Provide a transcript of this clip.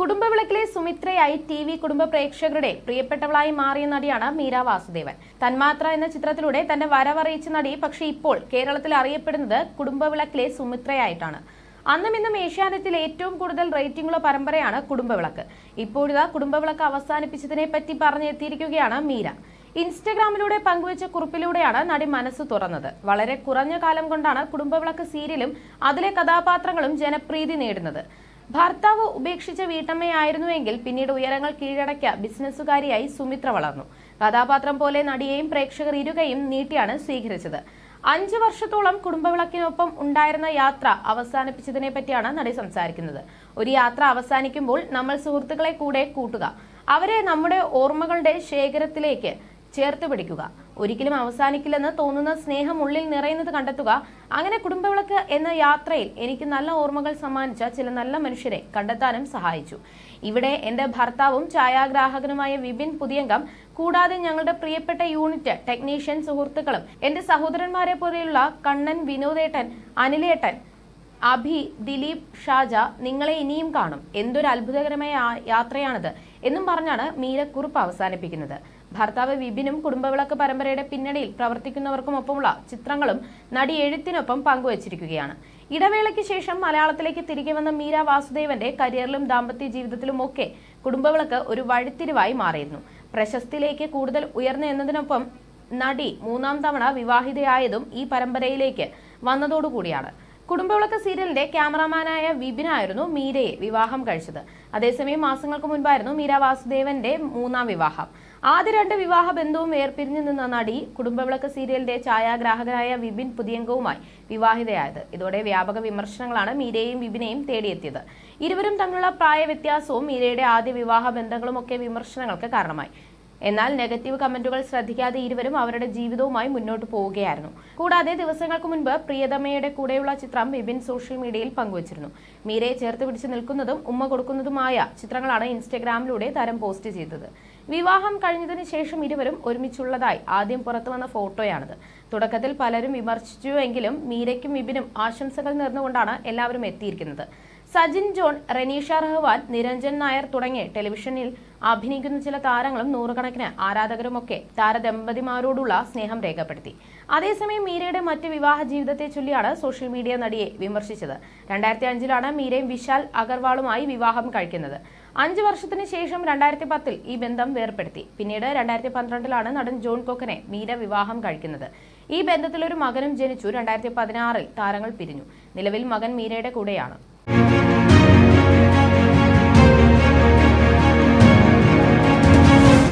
കുടുംബവിളക്കിലെ സുമിത്രയായി T V കുടുംബ പ്രേക്ഷകരുടെ പ്രിയപ്പെട്ടവളായി മാറിയ നടിയാണ് മീര വാസുദേവൻ. തന്മാത്ര എന്ന ചിത്രത്തിലൂടെ തന്റെ വരവറിയിച്ച നടി പക്ഷേ ഇപ്പോൾ കേരളത്തിൽ അറിയപ്പെടുന്നത് കുടുംബവിളക്കിലെ സുമിത്രയായിട്ടാണ്. അന്നും ഇന്നും ഏഷ്യാനെറ്റിൽ ഏറ്റവും കൂടുതൽ റേറ്റിംഗുള്ള പരമ്പരയാണ് കുടുംബവിളക്ക്. ഇപ്പോഴിതാ കുടുംബവിളക്ക് അവസാനിപ്പിച്ചതിനെ പറ്റി പറഞ്ഞെത്തിയിരിക്കുകയാണ് മീര. ഇൻസ്റ്റഗ്രാമിലൂടെ പങ്കുവച്ച കുറിപ്പിലൂടെയാണ് നടി മനസ്സ് തുറന്നത്. വളരെ കുറഞ്ഞ കാലം കൊണ്ടാണ് കുടുംബവിളക്ക് സീരിയലും അതിലെ കഥാപാത്രങ്ങളും ജനപ്രീതി നേടുന്നത്. ഭർത്താവ് ഉപേക്ഷിച്ച വീട്ടമ്മയായിരുന്നുവെങ്കിൽ പിന്നീട് ഉയരങ്ങൾ കീഴടക്കിയ ബിസിനസ്സുകാരിയായി സുമിത്ര വളർന്നു. കഥാപാത്രം പോലെ നടിയെയും പ്രേക്ഷകർ ഇരുകയും നീട്ടിയാണ് സ്വീകരിച്ചത്. അഞ്ചു വർഷത്തോളം കുടുംബവിളക്കിനൊപ്പം ഉണ്ടായിരുന്ന യാത്ര അവസാനിപ്പിച്ചതിനെ പറ്റിയാണ് നടി സംസാരിക്കുന്നത്. ഒരു യാത്ര അവസാനിക്കുമ്പോൾ നമ്മൾ സുഹൃത്തുക്കളെ കൂടെ കൂട്ടുക. അവരെ നമ്മുടെ ഓർമ്മകളുടെ ശേഖരത്തിലേക്ക് ചേർത്ത് പിടിക്കുക. ഒരിക്കലും അവസാനിക്കില്ലെന്ന് തോന്നുന്ന സ്നേഹം ഉള്ളിൽ നിറയുന്നത് കണ്ടെത്തുക. അങ്ങനെ കുടുംബവിളക്ക് എന്ന യാത്രയിൽ എനിക്ക് നല്ല ഓർമ്മകൾ സമ്മാനിച്ച ചില നല്ല മനുഷ്യരെ കണ്ടെത്താനും സഹായിച്ചു. ഇവിടെ എന്റെ ഭർത്താവും ഛായാഗ്രാഹകനുമായ വിപിൻ പുതിയങ്കം കൂടാതെ ഞങ്ങളുടെ പ്രിയപ്പെട്ട യൂണിറ്റ് ടെക്നീഷ്യൻ സുഹൃത്തുക്കളും എന്റെ സഹോദരന്മാരെ പോലെയുള്ള കണ്ണൻ വിനോദേട്ടൻ അനിലേട്ടൻ അഭി ദിലീപ് ഷാജ നിങ്ങളെ ഇനിയും കാണും. എന്തൊരു അത്ഭുതകരമായ യാത്രയാണിത് എന്നും പറഞ്ഞാണ് മീരക്കുറിപ്പ് അവസാനിപ്പിക്കുന്നത്. ഭർത്താവ് വിപിനും കുടുംബവിളക്ക് പരമ്പരയുടെ പിന്നണിയിൽ പ്രവർത്തിക്കുന്നവർക്കും പ്രവർത്തിക്കുന്നവർക്കുമൊപ്പമുള്ള ചിത്രങ്ങളും നടി എഴുത്തിനൊപ്പം പങ്കുവച്ചിരിക്കുകയാണ്. ഇടവേളയ്ക്ക് ശേഷം മലയാളത്തിലേക്ക് തിരികെ വന്ന മീര വാസുദേവന്റെ കരിയറിലും ദാമ്പത്യ ജീവിതത്തിലും ഒക്കെ കുടുംബവിളക്ക് ഒരു വഴിത്തിരിവായി മാറിയിരുന്നു. പ്രശസ്തിയിലേക്ക് കൂടുതൽ ഉയർന്നു എന്നതിനൊപ്പം നടി മൂന്നാം തവണ വിവാഹിതയായതും ഈ പരമ്പരയിലേക്ക് വന്നതോടുകൂടിയാണ്. കുടുംബവിളക്ക് സീരിയലിന്റെ ക്യാമറാമാനായ വിപിനായിരുന്നു മീരയെ വിവാഹം കഴിച്ചത്. അതേസമയം മാസങ്ങൾക്ക് മുൻപായിരുന്നു മീര വാസുദേവന്റെ മൂന്നാം വിവാഹം. ആദ്യ രണ്ട് വിവാഹ ബന്ധവും വേർപിരിഞ്ഞു നിന്ന നടി കുടുംബവിളക്ക് സീരിയലിന്റെ ഛായാഗ്രാഹകനായ വിപിൻ പുതിയംഗവുമായി വിവാഹിതയായത്. ഇതോടെ വ്യാപക വിമർശനങ്ങളാണ് മീരയെയും വിപിനെയും തേടിയെത്തിയത്. ഇരുവരും തമ്മിലുള്ള പ്രായ വ്യത്യാസവും മീരയുടെ ആദ്യ വിവാഹ ബന്ധങ്ങളും ഒക്കെ വിമർശനങ്ങൾക്ക് കാരണമായി. എന്നാൽ നെഗറ്റീവ് കമന്റുകൾ ശ്രദ്ധിക്കാതെ ഇരുവരും അവരുടെ ജീവിതവുമായി മുന്നോട്ട് പോവുകയായിരുന്നു. കൂടാതെ ദിവസങ്ങൾക്ക് മുൻപ് പ്രിയതമയുടെ കൂടെയുള്ള ചിത്രം ബിബിൻ സോഷ്യൽ മീഡിയയിൽ പങ്കുവച്ചിരുന്നു. മീരയെ ചേർത്ത് പിടിച്ച് നിൽക്കുന്നതും ഉമ്മ കൊടുക്കുന്നതുമായ ചിത്രങ്ങളാണ് ഇൻസ്റ്റഗ്രാമിലൂടെ താരം പോസ്റ്റ് ചെയ്തത്. വിവാഹം കഴിഞ്ഞതിന് ശേഷം ഇരുവരും ഒരുമിച്ചുള്ളതായി ആദ്യം പുറത്തു വന്ന ഫോട്ടോയാണിത്. തുടക്കത്തിൽ പലരും വിമർശിച്ചുവെങ്കിലും മീരയ്ക്കും വിപിനും ആശംസകൾ നേർന്നുകൊണ്ടാണ് എല്ലാവരും എത്തിയിരിക്കുന്നത്. സജിൻ ജോൺ റെനീഷ റഹ്വാൻ നിരഞ്ജൻ നായർ തുടങ്ങിയ ടെലിവിഷനിൽ അഭിനയിക്കുന്ന ചില താരങ്ങളും നൂറുകണക്കിന് ആരാധകരുമൊക്കെ താരദമ്പതിമാരോടുള്ള സ്നേഹം രേഖപ്പെടുത്തി. അതേസമയം മീരയുടെ മറ്റ് വിവാഹ ജീവിതത്തെ ചൊല്ലിയാണ് സോഷ്യൽ മീഡിയ നടിയെ വിമർശിച്ചത്. രണ്ടായിരത്തി അഞ്ചിലാണ് മീരയും വിശാൽ അഗർവാളുമായി വിവാഹം കഴിക്കുന്നത്. അഞ്ച് വർഷത്തിന് ശേഷം രണ്ടായിരത്തി പത്തിൽ ഈ ബന്ധം വേർപ്പെടുത്തി. പിന്നീട് രണ്ടായിരത്തി പന്ത്രണ്ടിലാണ് നടൻ ജോൺ കൊക്കനെ മീര വിവാഹം കഴിക്കുന്നത്. ഈ ബന്ധത്തിൽ ഒരു മകനും ജനിച്ചു. രണ്ടായിരത്തി പതിനാറിൽ താരങ്ങൾ പിരിഞ്ഞു. നിലവിൽ മകൻ മീരയുടെ കൂടെയാണ്.